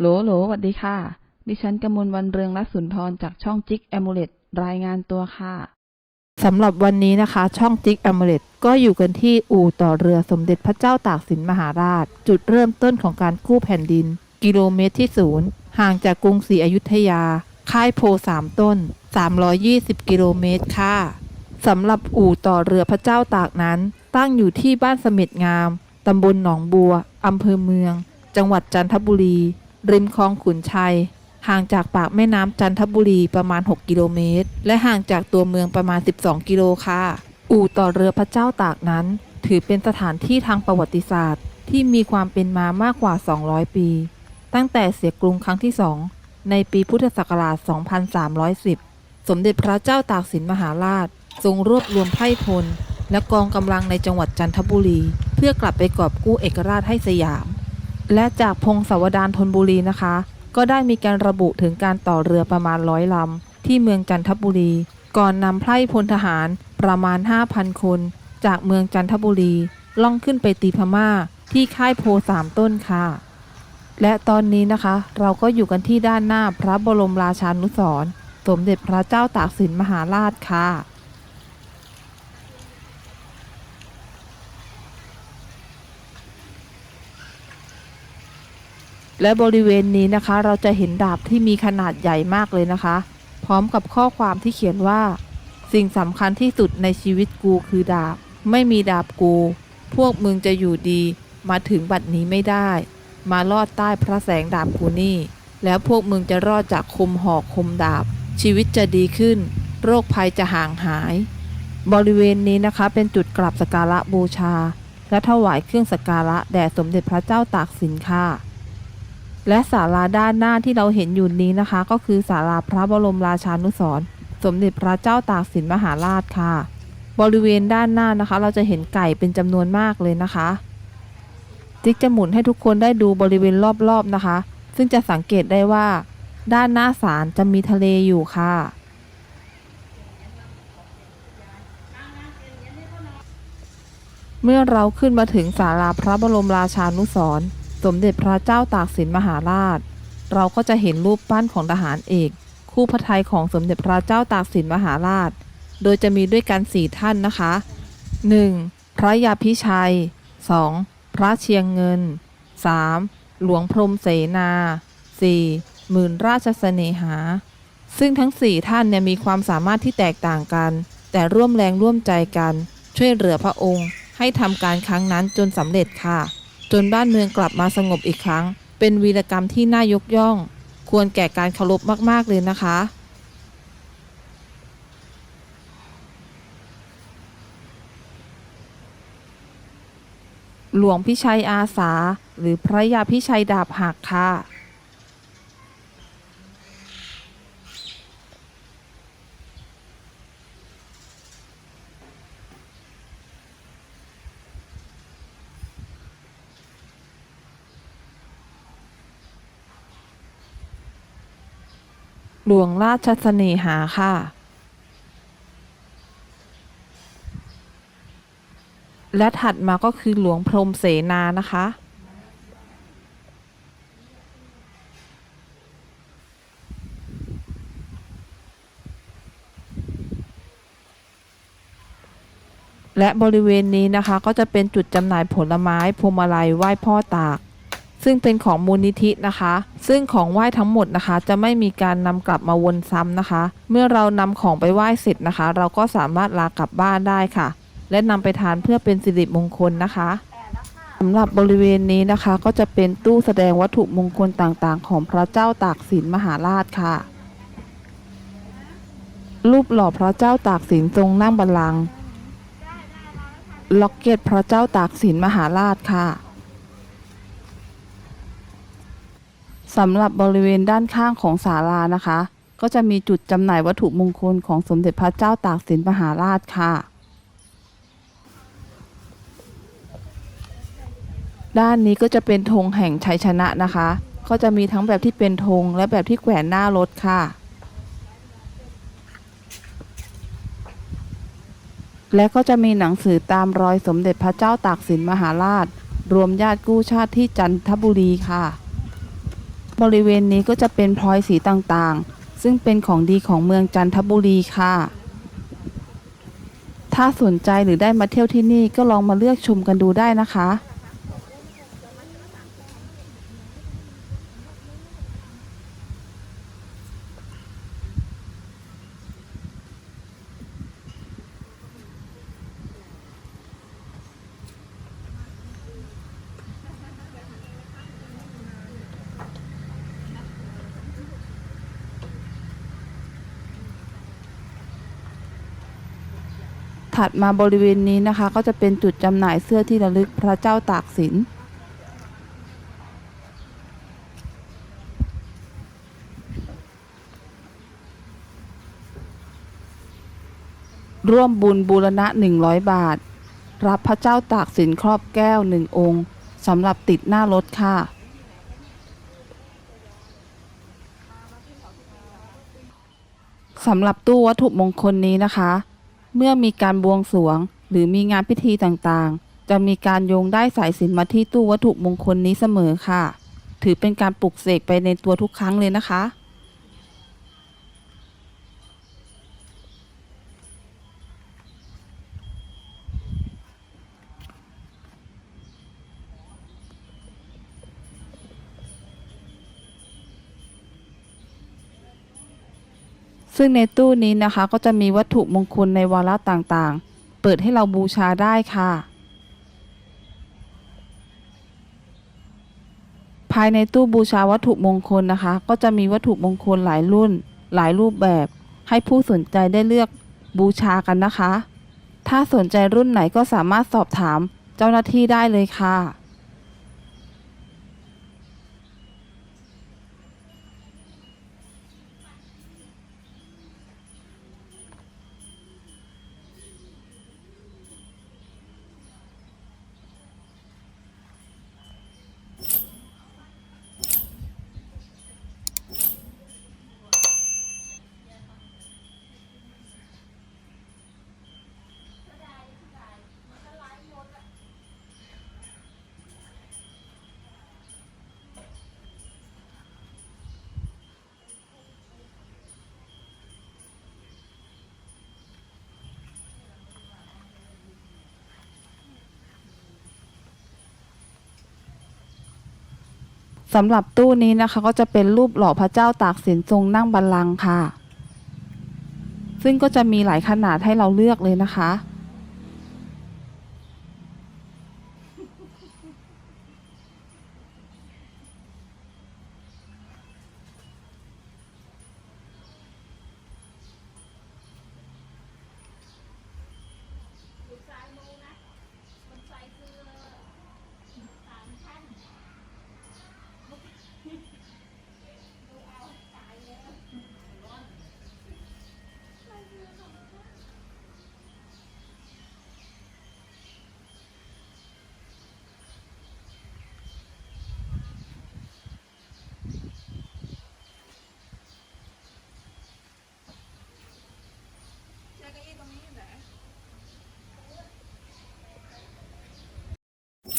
โหลโหลสวัสดีค่ะ ดิฉันกมลวันเรืองรัศนทรจากช่องจิกแอมูเลตรายงานตัวค่ะสำหรับวันนี้นะคะ ช่องจิกแอมเลตก็อยู่กันที่อู่ต่อเรือสมเด็จพระเจ้าตากสินมหาราช จุดเริ่มต้นของการกู้แผ่นดิน กิโลเมตรที่ศูนย์ห่างจากกรุงศรีอยุธยา ค่ายโพสามต้น 320 กิโลเมตรค่ะสำหรับอู่ต่อเรือพระเจ้าตากนั้น ตั้งอยู่ที่บ้านเสม็ดงามตำบลหนองบัวอำเภอเมือง จังหวัดจันทบุรี ริมคลองขุนชัย ห่างจากปากแม่น้ำจันทบุรีประมาณ 6 กิโลเมตร และห่างจากตัวเมืองประมาณ 12 กิโลค่ะ อู่ต่อเรือพระเจ้าตากนั้น ถือเป็นสถานที่ทางประวัติศาสตร์ ที่มีความเป็นมามากกว่า 200 ปี ตั้งแต่เสียกรุงครั้งที่สองในปีพุทธศักราช 2310 สมเด็จพระเจ้าตากสินมหาราช ทรงรวบรวมไพร่พล และกองกำลังในจังหวัดจันทบุรี เพื่อกลับไปกอบกู้เอกราชให้สยาม และจากพงศาวดารธนบุรีนะคะ ก็ได้มีการระบุถึงการต่อเรือประมาณร้อยลำ ที่เมืองจันทบุรี ก่อนนำไพร่พลทหารประมาณ 5,000 คน จากเมืองจันทบุรี ล่องขึ้นไปตีพม่าที่ค่ายโพสามต้นค่ะ และตอนนี้นะคะ เราก็อยู่กันที่ด้านหน้าพระบรมราชานุสรสมเด็จพระเจ้าตากสินมหาราชค่ะ และบริเวณนี้นะคะ เราจะเห็นดาบที่มีขนาดใหญ่มากเลยนะคะ พร้อมกับข้อความที่เขียนว่า สิ่งสำคัญที่สุดในชีวิตกูคือดาบ ไม่มีดาบกู พวกมึงจะอยู่ดี มาถึงบัดนี้ไม่ได้ มาลอดใต้พระแสงดาบกูนี่ แล้วพวกมึงจะรอดจากคมหอกคมดาบ ชีวิตจะดีขึ้น โรคภัยจะห่างหาย บริเวณนี้นะคะ เป็นจุดกราบสการะบูชา และถวายเครื่องสการะแด่สมเด็จพระเจ้าตากสินค่ะ และศาลาด้านหน้าที่เราเห็นอยู่นี้นะคะ ก็คือศาลาพระบรมราชานุสรสมเด็จพระเจ้าตากสินมหาราชค่ะ บริเวณด้านหน้านะคะ เราจะเห็นไก่เป็นจำนวนมากเลยนะคะจิ๊กจะหมุนให้ทุกคนได้ดูบริเวณรอบๆนะคะ ซึ่งจะสังเกตได้ว่า ด้านหน้าศาลจะมีทะเลอยู่ค่ะเมื่อเราขึ้นมาถึงศาลาพระบรมราชานุสร์ สมเด็จพระเจ้าตากสินมหาราช เราก็จะเห็นรูปปั้นของทหารเอก คู่พระทัยของสมเด็จพระเจ้าตากสินมหาราช โดยจะมีด้วยกันสี่ท่านนะคะ 1. พระยาพิชัย 2. พระเชียงเงิน 3. หลวงพรมเสนา 4. หมื่นราชเสนหา ซึ่งทั้งสี่ท่านเนี่ยมีความสามารถที่แตกต่างกัน แต่ร่วมแรงร่วมใจกัน ช่วยเหลือพระองค์ให้ทำการครั้งนั้นจนสำเร็จค่ะ จนบ้านเมืองกลับมาสงบอีกครั้ง เป็นวีรกรรมที่น่ายกย่อง ควรแก่การเคารพมาก ๆ เลยนะคะ หลวงพิชัยอาสา หรือพระยาพิชัยดาบหักค่ะ หลวงราชเสน่หาค่ะ และถัดมาก็คือหลวงพรมเสนานะคะ และบริเวณนี้นะคะก็จะเป็นจุดจำหน่ายผลไม้พวงมาลัยไหว้พ่อตาก ซึ่งเป็นของมูลนิธินะคะ ซึ่งของไหว้ทั้งหมดนะคะ จะไม่มีการนำกลับมาวนซ้ำนะคะ เมื่อเรานำของไปไหว้เสร็จนะคะ เราก็สามารถลากลับบ้านได้ค่ะ และนำไปทานเพื่อเป็นสิริมงคลนะคะสำหรับบริเวณนี้นะคะก็จะเป็นตู้แสดงวัตถุมงคลต่างๆ ของพระเจ้าตากสินมหาราชค่ะ รูปหล่อพระเจ้าตากสินทรงนั่งบัลลังก์ล็อกเก็ตพระเจ้าตากสินมหาราชค่ะ สำหรับบริเวณด้านข้างของศาลานะคะ ก็จะมีจุดจำหน่ายวัตถุมงคลของสมเด็จพระเจ้าตากสินมหาราชค่ะ ด้านนี้ก็จะเป็นธงแห่งชัยชนะนะคะ ก็จะมีทั้งแบบที่เป็นธงและแบบที่แขวนหน้ารถค่ะ และก็จะมีหนังสือตามรอยสมเด็จพระเจ้าตากสินมหาราช รวมญาติกู้ชาติที่จันทบุรีค่ะ บริเวณนี้ก็จะเป็นพลอยสีต่างๆ ซึ่งเป็นของดีของเมืองจันทบุรีค่ะ ถ้าสนใจหรือได้มาเที่ยวที่นี่ก็ลองมาเลือกชมกันดูได้นะคะ ถัดมาบริเวณนี้นะคะ ก็จะเป็นจุดจำหน่ายเสื้อที่ระลึกพระเจ้าตากสินร่วมบุญบูรณะ 100 บาท รับพระเจ้าตากสินครอบแก้วหนึ่งองค์สำหรับติดหน้ารถค่ะ สำหรับตู้วัตถุมงคลนี้นะคะ เมื่อมีการบวงสรวง หรือมีงานพิธีต่างๆ จะมีการโยงได้สายสิญจนมาที่ตู้วัตถุมงคลนี้เสมอค่ะ ถือเป็นการปลุกเสกไปในตัวทุกครั้งเลยนะคะ ซึ่งในตู้นี้นะคะก็จะมีวัตถุมงคลในวาระต่างๆ เปิดให้เราบูชาได้ค่ะ ภายในตู้บูชาวัตถุมงคลนะคะ ก็จะมีวัตถุมงคลหลายรุ่น หลายรูปแบบ ให้ผู้สนใจได้เลือกบูชากันนะคะ ถ้าสนใจรุ่นไหนก็สามารถสอบถามเจ้าหน้าที่ได้เลยค่ะ สำหรับตู้นี้นะคะก็จะเป็นรูปหล่อพระเจ้าตากสินทรงนั่งบัลลังก์ค่ะ ซึ่งก็จะมีหลายขนาดให้เราเลือกเลยนะคะ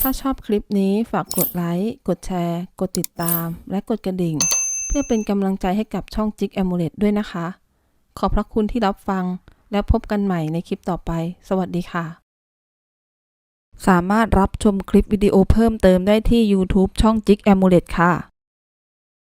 ถ้าชอบคลิปนี้ฝากกดไลค์ กดแชร์ กดติดตาม และกดกระดิ่ง เพื่อเป็นกำลังใจให้กับช่องจิกแอมูเลตด้วยนะคะ ขอบพระคุณที่รับฟัง แล้วพบกันใหม่ในคลิปต่อไป สวัสดีค่ะ สามารถรับชมคลิปวิดีโอเพิ่มเติมได้ที่ YouTube ช่องจิกแอมูเลตค่ะ